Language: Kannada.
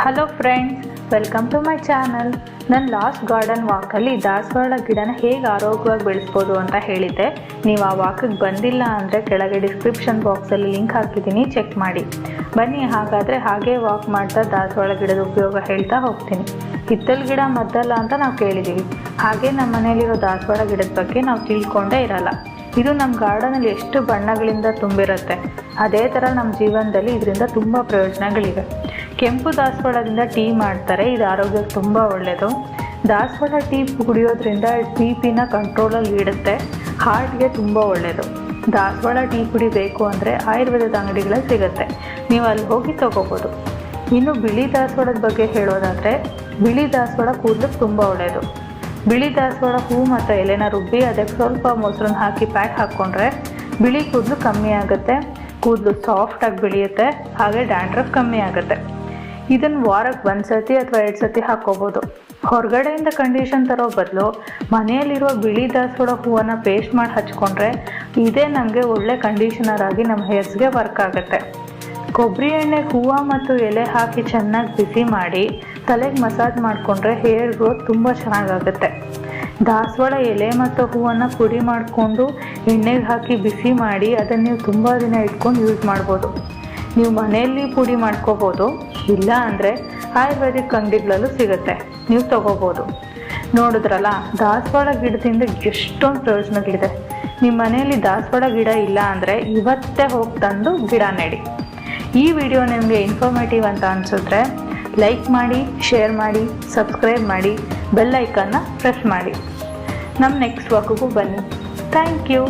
Hello friends welcome to my channel ನನ್ನ ಲಾಸ್ಟ್ ಗಾರ್ಡನ್ ವಾಕಲ್ಲಿ ದಾಸವಾಳ ಗಿಡನ ಹೇಗೆ ಆರೋಗ್ಯವಾಗಿ ಬೆಳೆಸ್ಬೋದು ಅಂತ ಹೇಳಿದ್ದೆ. ನೀವು ಆ ವಾಕಿಗೆ ಬಂದಿಲ್ಲ ಅಂದರೆ ಕೆಳಗೆ ಡಿಸ್ಕ್ರಿಪ್ಷನ್ ಬಾಕ್ಸಲ್ಲಿ ಲಿಂಕ್ ಹಾಕಿದ್ದೀನಿ ಚೆಕ್ ಮಾಡಿ. ಬನ್ನಿ, ಹಾಗಾದರೆ ಹಾಗೆ ವಾಕ್ ಮಾಡ್ತಾ ದಾಸವಾಳ ಗಿಡದ ಉಪಯೋಗ ಹೇಳ್ತಾ ಹೋಗ್ತೀನಿ. ಹಿತ್ತಲ್ ಗಿಡ ಮದ್ದಲ್ಲ ಅಂತ ನಾವು ಕೇಳಿದ್ದೀವಿ ಹಾಗೆ ನಮ್ಮ ಮನೆಯಲ್ಲಿರೋ ದಾಸವಾಳ ಗಿಡದ ಬಗ್ಗೆ ನಾವು ತಿಳ್ಕೊಂಡೇ ಇರಲ್ಲ. ಇದು ನಮ್ಮ ಗಾರ್ಡನಲ್ಲಿ ಎಷ್ಟು ಬಣ್ಣಗಳಿಂದ ತುಂಬಿರುತ್ತೆ. ಅದೇ ಥರ ನಮ್ಮ ಜೀವನದಲ್ಲಿ ಇದರಿಂದ ತುಂಬ ಪ್ರಯೋಜನಗಳಿವೆ. ಕೆಂಪು ದಾಸವಾಳದಿಂದ ಟೀ ಮಾಡ್ತಾರೆ. ಇದು ಆರೋಗ್ಯಕ್ಕೆ ತುಂಬ ಒಳ್ಳೆಯದು ದಾಸವಾಳ ಟೀ ಕುಡಿಯೋದ್ರಿಂದ ಬಿ ಪಿನ ಕಂಟ್ರೋಲಲ್ಲಿ ಇಡುತ್ತೆ. ಹಾರ್ಟ್ಗೆ ತುಂಬ ಒಳ್ಳೆಯದು ದಾಸವಾಳ ಟೀ ಕುಡಿಬೇಕು ಅಂದರೆ ಆಯುರ್ವೇದದ ಅಂಗಡಿಗಳಲ್ಲಿ ಸಿಗುತ್ತೆ. ನೀವು ಅಲ್ಲಿ ಹೋಗಿ ತಗೋಬೋದು. ಇನ್ನು ಬಿಳಿ ದಾಸವಾಳದ ಬಗ್ಗೆ ಹೇಳೋದಾದರೆ, ಬಿಳಿ ದಾಸವಾಳ ಕೂದಲಿಗೆ ತುಂಬ ಒಳ್ಳೆಯದು ಬಿಳಿ ದಾಸವಾಳ ಹೂ ಮತ್ತು ಎಲೆನ ರುಬ್ಬಿ ಅದಕ್ಕೆ ಸ್ವಲ್ಪ ಮೊಸರನ್ನ ಹಾಕಿ ಪ್ಯಾಕ್ ಹಾಕ್ಕೊಂಡ್ರೆ ಬಿಳಿ ಕೂದಲು ಕಮ್ಮಿ ಆಗುತ್ತೆ. ಕೂದಲು ಸಾಫ್ಟಾಗಿ ಬೆಳೆಯುತ್ತೆ. ಹಾಗೆ ಡ್ಯಾಂಡ್ರಫ್ ಕಮ್ಮಿ ಆಗುತ್ತೆ. ಇದನ್ನು ವಾರಕ್ಕೆ ಒಂದು ಸತಿ ಅಥವಾ ಎರಡು ಸತಿ ಹಾಕ್ಕೋಬೋದು. ಹೊರಗಡೆಯಿಂದ ಕಂಡೀಷನ್ ತರೋ ಬದಲು ಮನೆಯಲ್ಲಿರುವ ಬಿಳಿ ದಾಸವಾಳ ಹೂವನ್ನು ಪೇಸ್ಟ್ ಮಾಡಿ ಹಚ್ಕೊಂಡ್ರೆ ಇದೇ ನಮಗೆ ಒಳ್ಳೆ ಕಂಡೀಷನರ್ ಆಗಿ ನಮ್ಮ ಹೇರ್ಸ್ಗೆ ವರ್ಕ್ ಆಗುತ್ತೆ. ಕೊಬ್ಬರಿ ಎಣ್ಣೆ ಹೂವು ಮತ್ತು ಎಲೆ ಹಾಕಿ ಚೆನ್ನಾಗಿ ಬಿಸಿ ಮಾಡಿ ತಲೆಗೆ ಮಸಾಜ್ ಮಾಡಿಕೊಂಡ್ರೆ ಹೇರ್ ಗ್ರೋತ್ ತುಂಬ ಚೆನ್ನಾಗಾಗುತ್ತೆ ದಾಸವಾಳ ಎಲೆ ಮತ್ತು ಹೂವನ್ನು ಪುಡಿ ಮಾಡಿಕೊಂಡು ಎಣ್ಣೆಗೆ ಹಾಕಿ ಬಿಸಿ ಮಾಡಿ ಅದನ್ನು ನೀವು ತುಂಬ ದಿನ ಇಟ್ಕೊಂಡು ಯೂಸ್ ಮಾಡ್ಬೋದು. ನೀವು ಮನೆಯಲ್ಲಿ ಪುಡಿ ಮಾಡ್ಕೋಬೋದು, ಇಲ್ಲ ಅಂದರೆ ಆಯುರ್ವೇದಿಕ್ ಅಂಗಡಿಗಳಲ್ಲೂ ಸಿಗುತ್ತೆ. ನೀವು ತಗೋಬೋದು. ನೋಡಿದ್ರಲ್ಲ, ದಾಸವಾಳ ಗಿಡದಿಂದ ಎಷ್ಟೊಂದು ಪ್ರಯೋಜನಗಳಿದೆ. ನಿಮ್ಮ ಮನೆಯಲ್ಲಿ ದಾಸವಾಳ ಗಿಡ ಇಲ್ಲ ಅಂದರೆ ಇವತ್ತೇ ಹೋಗಿ ತಂದು ಗಿಡ ನೆಡಿ. ಈ ವಿಡಿಯೋ ನಿಮಗೆ ಇನ್ಫಾರ್ಮೇಟಿವ್ ಅಂತ ಅನಿಸಿದ್ರೆ ಲೈಕ್ ಮಾಡಿ ಶೇರ್ ಮಾಡಿ ಸಬ್ಸ್ಕ್ರೈಬ್ ಮಾಡಿ ಬೆಲ್ ಐಕನ್ನ ಪ್ರೆಸ್ ಮಾಡಿ. ನಮ್ಮ ನೆಕ್ಸ್ಟ್ ವಾಕಿಗೂ ಬನ್ನಿ. Thank you